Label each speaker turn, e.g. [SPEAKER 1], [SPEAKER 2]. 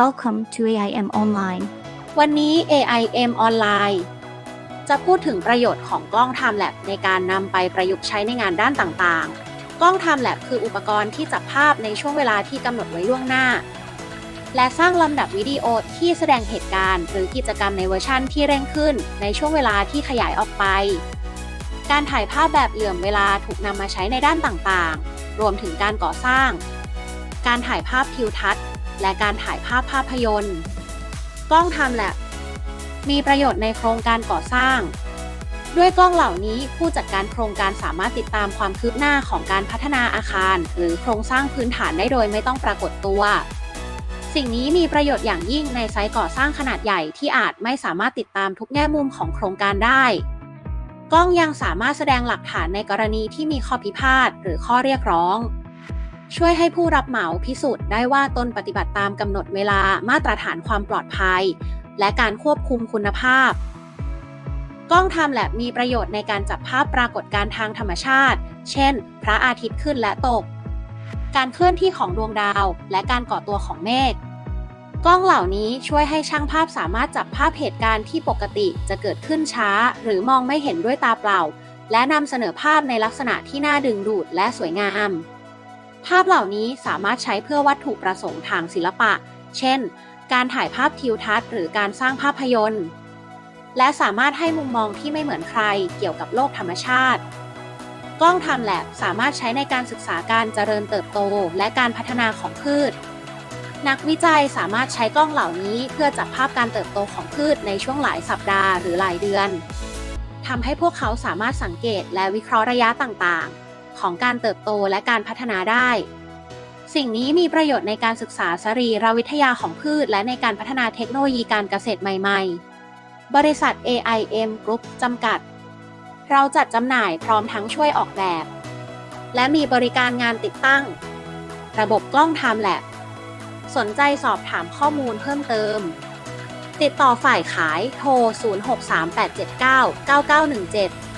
[SPEAKER 1] Welcome to AIM Online.
[SPEAKER 2] วันนี้ AIM ออนไลน์จะพูดถึงประโยชน์ของกล้อง Time Lab ในการนำไปประยุกต์ใช้ในงานด้านต่างๆ กล้อง Time Lab คืออุปกรณ์ที่จับภาพในช่วงเวลาที่กำหนดไว้ล่วงหน้า และสร้างลำดับวิดีโอที่แสดงเหตุการณ์ หรือกิจกรรมในเวอร์ชั่นที่เร่งขึ้น ในช่วงเวลาที่ขยายออกไป การถ่ายภาพแบบเหลื่อมเวลาถูกนำมาใช้ในด้านต่างๆ รวมถึงการก่อสร้าง การถ่ายภาพทิวทัศน์ และการถ่ายภาพภาพยนตร์ กล้อง Time Lapse มีประโยชน์ในโครงการก่อสร้าง ด้วยกล้องเหล่านี้ผู้จัดการโครงการสามารถติดตามความคืบหน้าของการพัฒนาอาคาร หรือโครงสร้างพื้นฐานได้โดยไม่ต้องปรากฏตัว สิ่งนี้มีประโยชน์อย่างยิ่งในไซต์ก่อสร้างขนาดใหญ่ที่อาจไม่สามารถติดตามทุกแง่มุมของโครงการได้กล้องยังสามารถแสดงหลักฐานในกรณีที่มีข้อพิพาทหรือข้อเรียกร้อง ช่วยให้ผู้รับเหมาพิสูจน์ได้ว่าตนปฏิบัติตามกำหนดเวลามาตรฐานความปลอดภัย และการควบคุมคุณภาพ กล้อง Time Lapse มีประโยชน์ในการจับภาพปรากฏการณ์ทางธรรมชาติ เช่น พระอาทิตย์ขึ้นและตก การเคลื่อนที่ของดวงดาว และการก่อตัวของเมฆกล้องเหล่านี้ช่วยให้ช่างภาพสามารถจับภาพเหตุการณ์ที่ปกติจะเกิดขึ้นช้า หรือมองไม่เห็นด้วยตาเปล่า และนำเสนอภาพในลักษณะที่น่าดึงดูดและสวยงาม ภาพเหล่านี้สามารถใช้เพื่อวัตถุประสงค์ทางศิลปะ เช่น การถ่ายภาพทิวทัศน์หรือการสร้างภาพยนตร์ และสามารถให้มุมมองที่ไม่เหมือนใครเกี่ยวกับโลกธรรมชาติ กล้อง Time Lapse สามารถใช้ในการศึกษาการเจริญเติบโต และการพัฒนาของพืช นักวิจัยสามารถใช้กล้องเหล่านี้เพื่อจับภาพการเติบโตของพืชในช่วงหลายสัปดาห์หรือหลายเดือนทำให้พวกเขาสามารถสังเกตและวิเคราะห์ระยะต่างๆ ของการเติบโตและการพัฒนาได้ สิ่งนี้มีประโยชน์ในการศึกษาสรีรวิทยาของพืช และในการพัฒนาเทคโนโลยีการเกษตรใหม่ ๆ บริษัท AIM Group จำกัด เราจัดจำหน่ายพร้อมทั้งช่วยออกแบบ และมีบริการงานติดตั้ง ระบบกล้อง Time Lapse สนใจสอบถามข้อมูลเพิ่มเติม ติดต่อฝ่ายขายโทร 0638799917